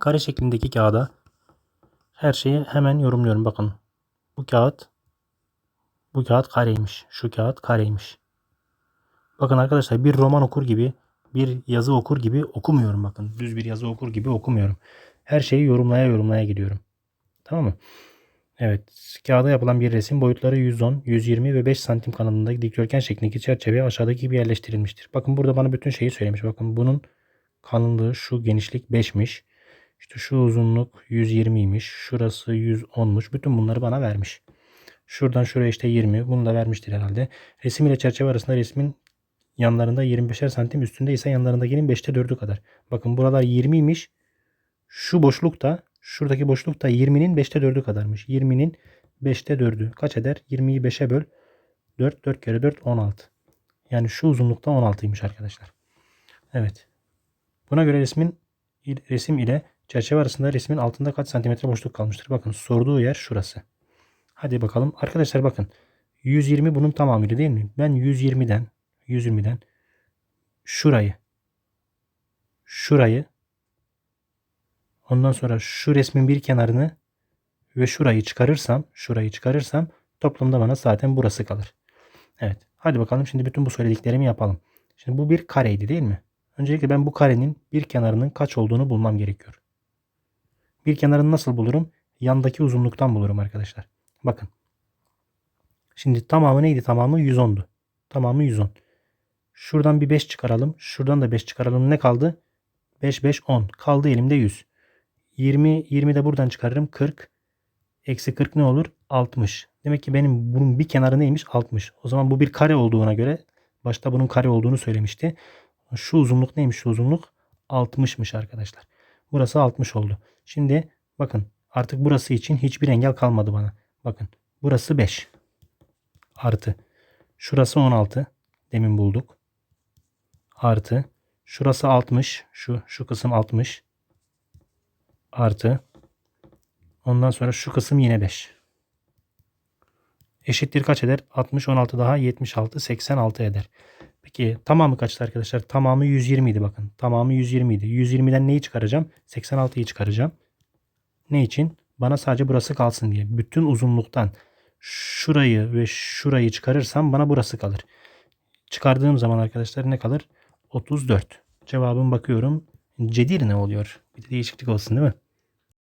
Kare şeklindeki kağıda her şeyi hemen yorumluyorum. Bakın bu kağıt bu kağıt kareymiş. Şu kağıt kareymiş. Bakın arkadaşlar bir roman okur gibi bir yazı okur gibi okumuyorum bakın. Düz bir yazı okur gibi okumuyorum. Her şeyi yorumlaya yorumlaya gidiyorum. Tamam mı? Evet. Kağıda yapılan bir resim boyutları 110, 120 ve 5 santim kanalındaki dikdörtgen şeklindeki çerçeveye aşağıdaki gibi yerleştirilmiştir. Bakın burada bana bütün şeyi söylemiş. Bakın bunun kalınlığı şu genişlik 5'miş. İşte şu uzunluk 120'ymiş. Şurası 110'muş. Bütün bunları bana vermiş. Şuradan şuraya işte 20. Bunu da vermiştir herhalde. Resim ile çerçeve arasında resmin yanlarında 25'er santim üstünde ise yanlarındakinin 5'te 4'ü kadar. Bakın buralar 20'ymiş. Şu boşluk da şuradaki boşluk da 20'nin 5'te 4'ü kadarmış. 20'nin 5'te 4'ü kaç eder? 20'yi 5'e böl. 4 4 kere 4 16. Yani şu uzunlukta 16'ymış arkadaşlar. Evet. Buna göre resmin resim ile çerçeve arasında resmin altında kaç santimetre boşluk kalmıştır? Bakın sorduğu yer şurası. Hadi bakalım. Arkadaşlar bakın. 120 bunun tamamıyla değil mi? Ben 120'den 120'den şurayı şurayı ondan sonra şu resmin bir kenarını ve şurayı çıkarırsam şurayı çıkarırsam toplamda bana zaten burası kalır. Evet. Hadi bakalım şimdi bütün bu söylediklerimi yapalım. Şimdi bu bir kareydi değil mi? Öncelikle ben bu karenin bir kenarının kaç olduğunu bulmam gerekiyor. Bir kenarını nasıl bulurum? Yandaki uzunluktan bulurum arkadaşlar. Bakın. Şimdi tamamı neydi? Tamamı 110'du. Tamamı 110. Şuradan bir 5 çıkaralım. Şuradan da 5 çıkaralım. Ne kaldı? 5, 5, 10. Kaldı elimde 100. 20, 20 de buradan çıkarırım. 40. Eksi 40 ne olur? 60. Demek ki benim bunun bir kenarı neymiş? 60. O zaman bu bir kare olduğuna göre başta bunun kare olduğunu söylemişti. Şu uzunluk neymiş şu uzunluk? 60'mış arkadaşlar. Burası 60 oldu. Şimdi bakın artık burası için hiçbir engel kalmadı bana. Bakın burası 5. Artı. Şurası 16. Demin bulduk. Artı. Şurası 60. Şu, şu kısım 60. Artı. Ondan sonra şu kısım yine 5. Eşittir kaç eder? 60, 16 daha 76, 86 eder. Peki tamamı kaçtı arkadaşlar? Tamamı 120 idi bakın. Tamamı 120 idi. 120'den neyi çıkaracağım? 86'yı çıkaracağım. Ne için? Bana sadece burası kalsın diye. Bütün uzunluktan şurayı ve şurayı çıkarırsam bana burası kalır. Çıkardığım zaman arkadaşlar ne kalır? 34. Cevabım bakıyorum. Cedir ne oluyor? Bir de değişiklik olsun değil mi?